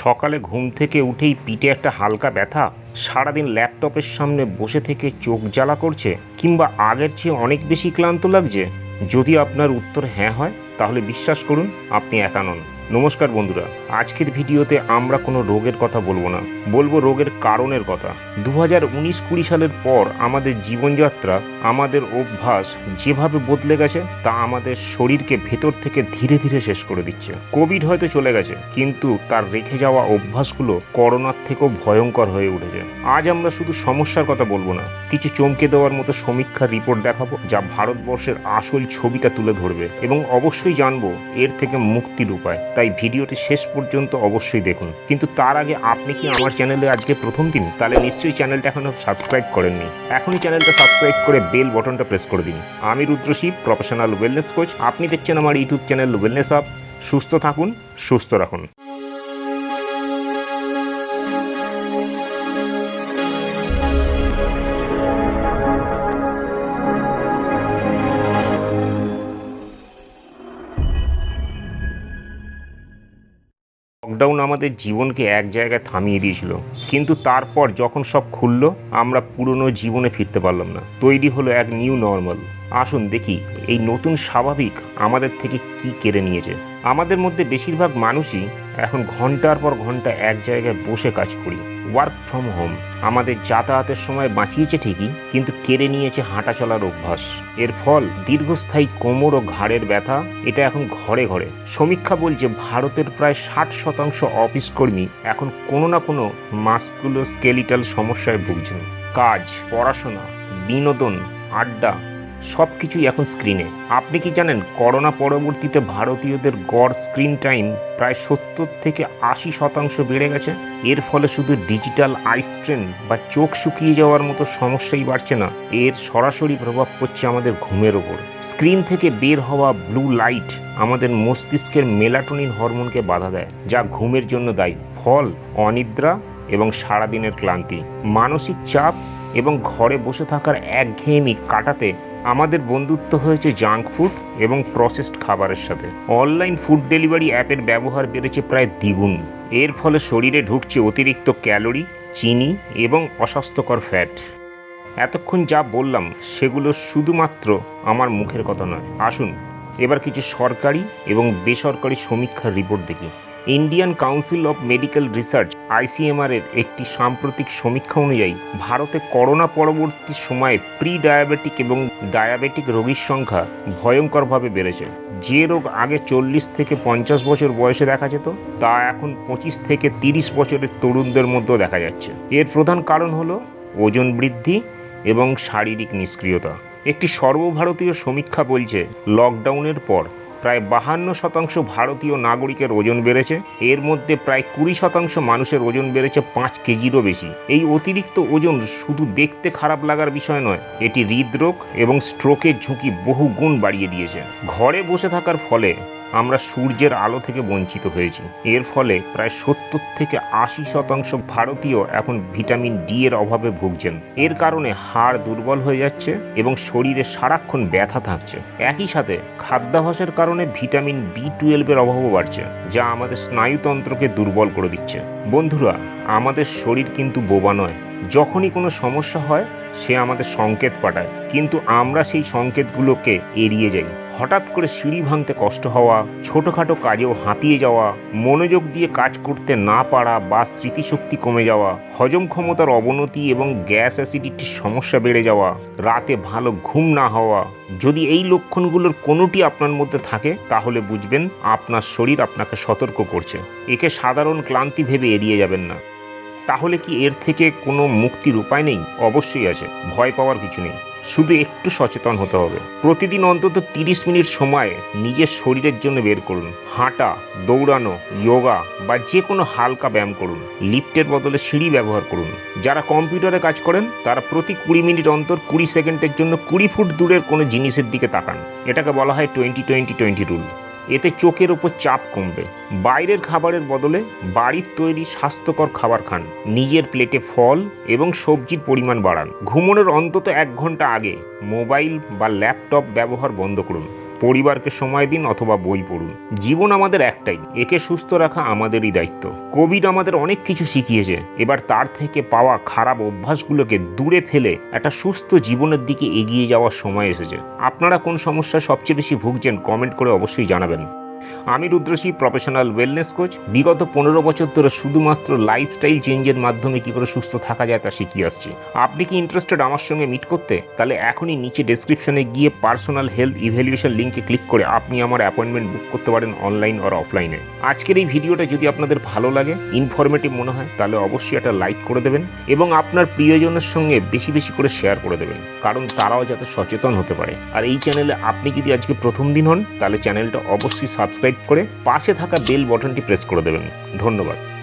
সকালে ঘুম থেকে উঠেই পিঠে একটা হালকা ব্যথা, সারাদিন ল্যাপটপের সামনে বসে থেকে চোখ জ্বালা করছে, কিংবা আগের চেয়ে অনেক বেশি ক্লান্ত লাগছে? যদি আপনার উত্তর হ্যাঁ হয়, তাহলে বিশ্বাস করুন, আপনি একা নন। নমস্কার বন্ধুরা, আজকের ভিডিওতে আমরা কোনো রোগের কথা বলব না। বলব রোগের কারণের কথা। দু হাজার উনিশ কুড়ি সালের পর আমাদের জীবনযাত্রা, আমাদের অভ্যাস যেভাবে বদলে গেছে, তা আমাদের শরীরকে ভেতর থেকে ধীরে ধীরে শেষ করে দিচ্ছে। কোভিড হয়তো চলে গেছে, কিন্তু তার রেখে যাওয়া অভ্যাসগুলো করোনার থেকেও ভয়ঙ্কর হয়ে উঠেছে। আজ আমরা শুধু সমস্যার কথা বলব না, কিছু চমকে দেওয়ার মতো সমীক্ষার রিপোর্ট দেখাবো, যা ভারতবর্ষের আসল ছবিটা তুলে ধরবে এবং অবশ্যই জানব এর থেকে মুক্তির উপায়। তাই ভিডিওটি শেষ পর্যন্ত অবশ্যই দেখুন। কিন্তু তার আগে আপনি কি আমার চ্যানেলে আজকে প্রথম দিন? তাহলে নিশ্চয়ই চ্যানেলটা এখনও সাবস্ক্রাইব করেননি। এখনই চ্যানেলটা সাবস্ক্রাইব করে বেল বটনটা প্রেস করে দিন। আমি রুদ্রশিব প্রফেশনাল ওয়েলনেস কোচ আপনি দেখছেন আমার ইউটিউব চ্যানেল ওয়েলনেস আপ সুস্থ থাকুন, সুস্থ রাখুন। লকডাউন আমাদের জীবনকে এক জায়গায় থামিয়ে দিয়েছিল। কিন্তু তারপর যখন সব খুললো, আমরা পুরনো জীবনে ফিরতে পারলাম না। তৈরি হলো এক নিউ নর্মাল আসুন দেখি, এই নতুন স্বাভাবিক আমাদের থেকে কি কেড়ে নিয়েছে? আমাদের মধ্যে বেশিরভাগ মানুষই এখন ঘণ্টার পর ঘণ্টা এক জায়গায় বসে কাজ করি। ওয়ার্ক ফ্রম হোম আমাদের যাতায়াতের সময় বাঁচিয়েছে ঠিকই, কিন্তু কেড়ে নিয়েছে হাঁটা চলার অভ্যাস। এর ফল দীর্ঘস্থায়ী কোমর ও ঘাড়ের ব্যথা, এটা এখন ঘরে ঘরে। সমীক্ষা বলছে ভারতের প্রায় ষাট শতাংশ অফিস কর্মী এখন কোনো না কোনো মাস্কুলো স্কেলিটাল সমস্যায় ভুগছেন। কাজ, পড়াশোনা, বিনোদন, আড্ডা সব কিছুই এখন স্ক্রিনে আপনি কি জানেন, করোনা পরবর্তীতে ভারতীয়দের গড় স্ক্রিন টাইম প্রায় সত্তর থেকে আশি শতাংশ বেড়ে গেছে। এর ফলে শুধু ডিজিটাল আই স্ট্রেন বা চোখ শুকিয়ে যাওয়ার মতো সমস্যাই বাড়ছে না। এর সরাসরি প্রভাব পড়ছে আমাদের ঘুমের ওপর। স্ক্রিন থেকে বের হওয়া ব্লু লাইট আমাদের মস্তিষ্কের মেলাটোনিন হরমোনকে বাধা দেয়, যা ঘুমের জন্য দায়ী। ফল, অনিদ্রা এবং সারাদিনের ক্লান্তি। মানসিক চাপ এবং ঘরে বসে থাকার একঘেয়েমি কাটাতে আমাদের বন্ধুত্ব হয়েছে জাঙ্ক ফুড এবং প্রসেসড খাবারের সাথে। অনলাইন ফুড ডেলিভারি অ্যাপের ব্যবহার বেড়েছে প্রায় দ্বিগুণ। এর ফলে শরীরে ঢুকছে অতিরিক্ত ক্যালোরি, চিনি এবং অস্বাস্থ্যকর ফ্যাট। এতক্ষণ যা বললাম, সেগুলো শুধুমাত্র আমার মুখের কথা নয়। আসুন, এবার কিছু সরকারি এবং বেসরকারি সমীক্ষার রিপোর্ট দেখি। Indian Council of Medical Research ICMR এর একটি সাম্প্রতিক সমীক্ষা অনুযায়ী, ভারতে করোনা পরবর্তী সময়ে প্রি ডায়াবেটিক এবং ডায়াবেটিক রোগীর সংখ্যা ভয়ঙ্করভাবে বেড়েছে। যে রোগ আগে চল্লিশ থেকে পঞ্চাশ বছর বয়সে দেখা যেত, তা এখন পঁচিশ থেকে তিরিশ বছরের তরুণদের মধ্যেও দেখা যাচ্ছে। এর প্রধান কারণ হলো ওজন বৃদ্ধি এবং শারীরিক নিষ্ক্রিয়তা। একটি সর্বভারতীয় সমীক্ষা বলছে, লকডাউনের পর প্রায় বাহান্ন শতাংশ ভারতীয় নাগরিকের ওজন বেড়েছে। এর মধ্যে প্রায় কুড়ি শতাংশ মানুষের ওজন বেড়েছে পাঁচ কেজিরও বেশি। এই অতিরিক্ত ওজন শুধু দেখতে খারাপ লাগার বিষয় নয়, এটি হৃদরোগ এবং স্ট্রোকের ঝুঁকি বহু গুণ বাড়িয়ে দিয়েছে। ঘরে বসে থাকার ফলে আমরা সূর্যের আলো থেকে বঞ্চিত হয়েছি। এর ফলে প্রায় সত্তর থেকে আশি শতাংশ ভারতীয় এখন ভিটামিন ডি এর অভাবে ভুগছেন। এর কারণে হাড় দুর্বল হয়ে যাচ্ছে এবং শরীরে সারাক্ষণ ব্যথা থাকছে। একই সাথে খাদ্যাভ্যাসের কারণে ভিটামিন বি টুয়েলভের অভাবও বাড়ছে, যা আমাদের স্নায়ুতন্ত্রকে দুর্বল করে দিচ্ছে। বন্ধুরা, আমাদের শরীর কিন্তু বোবা নয়। যখনই কোনো সমস্যা হয়, সে আমাদের সংকেত পাঠায়। কিন্তু আমরা সেই সংকেতগুলোকে এড়িয়ে যাই। হঠাৎ করে সিঁড়ি ভাঙতে কষ্ট হওয়া, ছোটোখাটো কাজেও হাঁপিয়ে যাওয়া, মনোযোগ দিয়ে কাজ করতে না পারা বা স্মৃতিশক্তি কমে যাওয়া, হজম ক্ষমতার অবনতি এবং গ্যাস অ্যাসিডিটির সমস্যা বেড়ে যাওয়া, রাতে ভালো ঘুম না হওয়া, যদি এই লক্ষণগুলোর কোনোটি আপনার মধ্যে থাকে, তাহলে বুঝবেন আপনার শরীর আপনাকে সতর্ক করছে। একে সাধারণ ক্লান্তি ভেবে এড়িয়ে যাবেন না। তাহলে কি এর থেকে কোনো মুক্তির উপায় নেই? অবশ্যই আছে। ভয় পাওয়ার কিছু নেই। শুধু একটু সচেতন হতে হবে। প্রতিদিন অন্তত তিরিশ মিনিট সময় নিজের শরীরের জন্য বের করুন। হাঁটা, দৌড়ানো, যোগা বা যে কোনো হালকা ব্যায়াম করুন। লিফটের বদলে সিঁড়ি ব্যবহার করুন। যারা কম্পিউটারে কাজ করেন, তারা প্রতি কুড়ি মিনিট অন্তর কুড়ি সেকেন্ডের জন্য কুড়ি ফুট দূরের কোনো জিনিসের দিকে তাকান। এটাকে বলা হয় টোয়েন্টি টোয়েন্টি টোয়েন্টি রুল। এতে চোখের ওপর চাপ কমবে। বাইরের খাবারের বদলে বাড়ির তৈরি স্বাস্থ্যকর খাবার খান। নিজের প্লেটে ফল এবং সবজির পরিমাণ বাড়ান। ঘুমনের অন্তত এক ঘণ্টা আগে মোবাইল বা ল্যাপটপ ব্যবহার বন্ধ করুন। পরিবারকে সময় দিন অথবা বই পড়ুন। জীবন আমাদের একটাই, একে সুস্থ রাখা আমাদেরই দায়িত্ব। কোভিড আমাদের অনেক কিছু শিখিয়েছে, এবার তার থেকে পাওয়া খারাপ অভ্যাসগুলোকে দূরে ফেলে একটা সুস্থ জীবনের দিকে এগিয়ে যাওয়ার সময় এসেছে। আপনারা কোন সমস্যা সবচেয়ে বেশি ভুগছেন, কমেন্ট করে অবশ্যই জানাবেন। আমি রুদ্রশী প্রফেশনাল ওয়েলনেস কোচ বিগত পনেরো বছর ধরে শুধুমাত্র লাইফস্টাইল চেঞ্জের মাধ্যমে কি করে সুস্থ থাকা যায় তা শিখিয়ে আসছি। আপনি কি ইন্টারেস্টেড আমার সঙ্গে মিট করতে? তাহলে এখনই নিচে ডেসক্রিপশনে গিয়ে পার্সোনাল হেলথ ইভ্যালুয়েশন লিঙ্কে ক্লিক করে আপনি আমার অ্যাপয়েন্টমেন্ট বুক করতে পারেন অনলাইন আর অফলাইনে আজকের এই ভিডিওটা যদি আপনাদের ভালো লাগে ইনফরমেটিভ মনে হয়, তাহলে অবশ্যই একটা লাইক করে দেবেন এবং আপনার প্রিয়জনের সঙ্গে বেশি বেশি করে শেয়ার করে দেবেন, কারণ তারাও যাতে সচেতন হতে পারে। আর এই চ্যানেলে আপনি যদি আজকে প্রথম দিন হন, তাহলে চ্যানেলটা অবশ্যই সাবস্ক্রাইব করে পাশে থাকা বেল বটনটি প্রেস করে দেবেন। ধন্যবাদ।